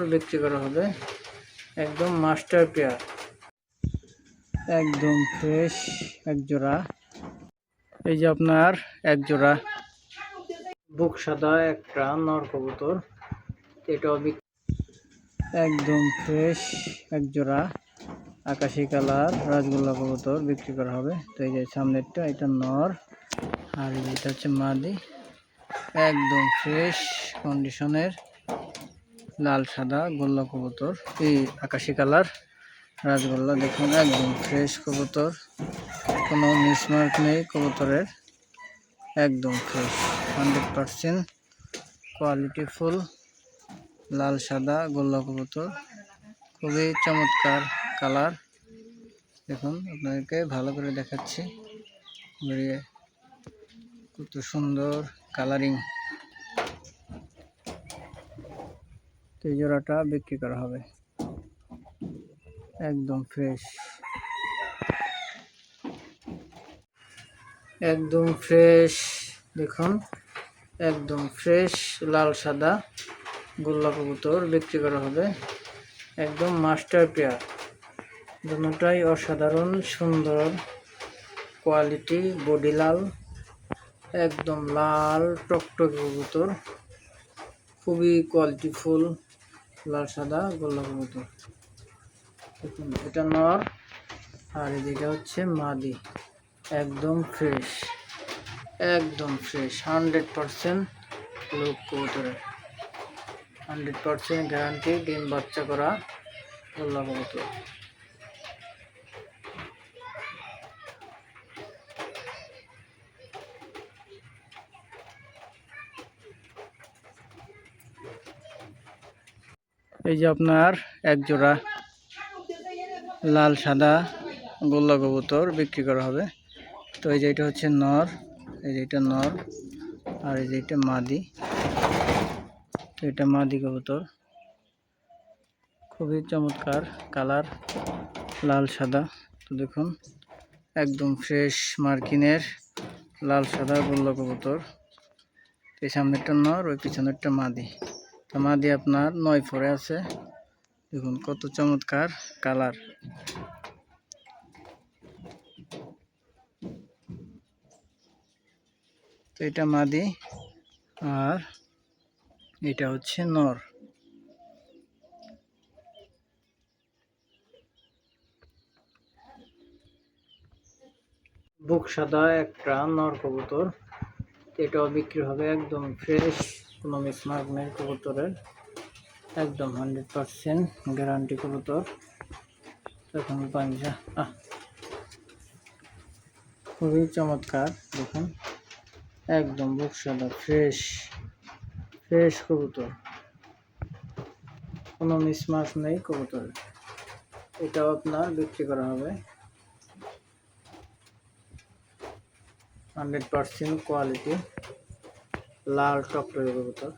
বিক্রি করা হবে। একদম মাস্টার পেয়ার। একদম ফ্রেশ, এক জোড়া। এই যে আপনার এক জোড়া। বুক সাদা একটা নর কবুতর। এটাও একদম ফ্রেশ, এক জোড়া। আকাশি কালার রাজগোল্লা কবুতর বিক্রি করা হবে। তো এই যে সামনেরটা, এটা নর। আর এটা হচ্ছে মাদি। একদম ফ্রেশ কন্ডিশনের। লাল, সাদা, গোল্লা কবুতর, এই আকাশি কালার, রাজগোল্লা দেখুন, একদম ফ্রেশ কবুতর, কোনো মিসমার্ক নেই কবুতরের, একদম fresh hundred percent quality full লাল, সাদা, গোল্লা কবুতর, খুবই চমৎকার কালার, দেখুন, আপনাদেরকে ভালো করে দেখাচ্ছি কত সুন্দর কালারিং এই জোড়াটা বিক্রি করা হবে। একদম ফ্রেশ একদম ফ্রেশ দেখুন। একদম ফ্রেশ লাল সাদা গোল্লা কবুতর বিক্রি করা হবে। একদম মাস্টার পেয়ার দুটাই অসাধারণ, সুন্দর কোয়ালিটি বডি লাল। একদম লাল, টকটকে কবুতর। খুবই কোয়ালিটিফুল লাল, সাদা গোল্লা কবুতর দেখুন, এটা নর, আর এদিকে হচ্ছে মাদি। একদম ফ্রেশ একদম ফ্রেশ, হান্ড্রেড পারসেন্ট লোক কবুতরের। হান্ড্রেড পারসেন্ট গ্যারান্টি ডিম বাচ্চা করা গোল্লা কবুতর। এই যে আপনার এক জোড়া লাল, সাদা গোল্লা কবুতর বিক্রি করা হবে। তো এই যে এটা হচ্ছে নর, এই যে এটা নর আর এই যে এটা মাদি। তো এটা মাদি কবুতর। খুবই চমৎকার কালার, লাল, সাদা। তো দেখুন, একদম ফ্রেশ মার্কিনের লাল, সাদা গোল্লা কবুতর। এই সামনেরটা নর, ওই পিছনেরটা মাদি। মাদি আপনার নয় ফোরে আছে। দেখুন কত চমৎকার কালার। তো এটা মাদি আর এটা হচ্ছে নর। বুক সাদা একটা নর কবুতর। এটাও বিক্রি হবে একদম ফ্রেশ কোনো মিসমার্ক নেই কবুতরের একদম হান্ড্রেড পারসেন্ট গ্যারান্টি কবুতর। এখন পাঞ্জা, আহ, খুবই চমৎকার, দেখুন। একদম বুক সাদা ফ্রেশ ফ্রেশ কবুতর। কোনো মিসমার্ক নেই কবুতরের। এটাও আপনার বিক্রি করা হবে। হান্ড্রেড পারসেন্ট কোয়ালিটি লাল টকটকে কবুতর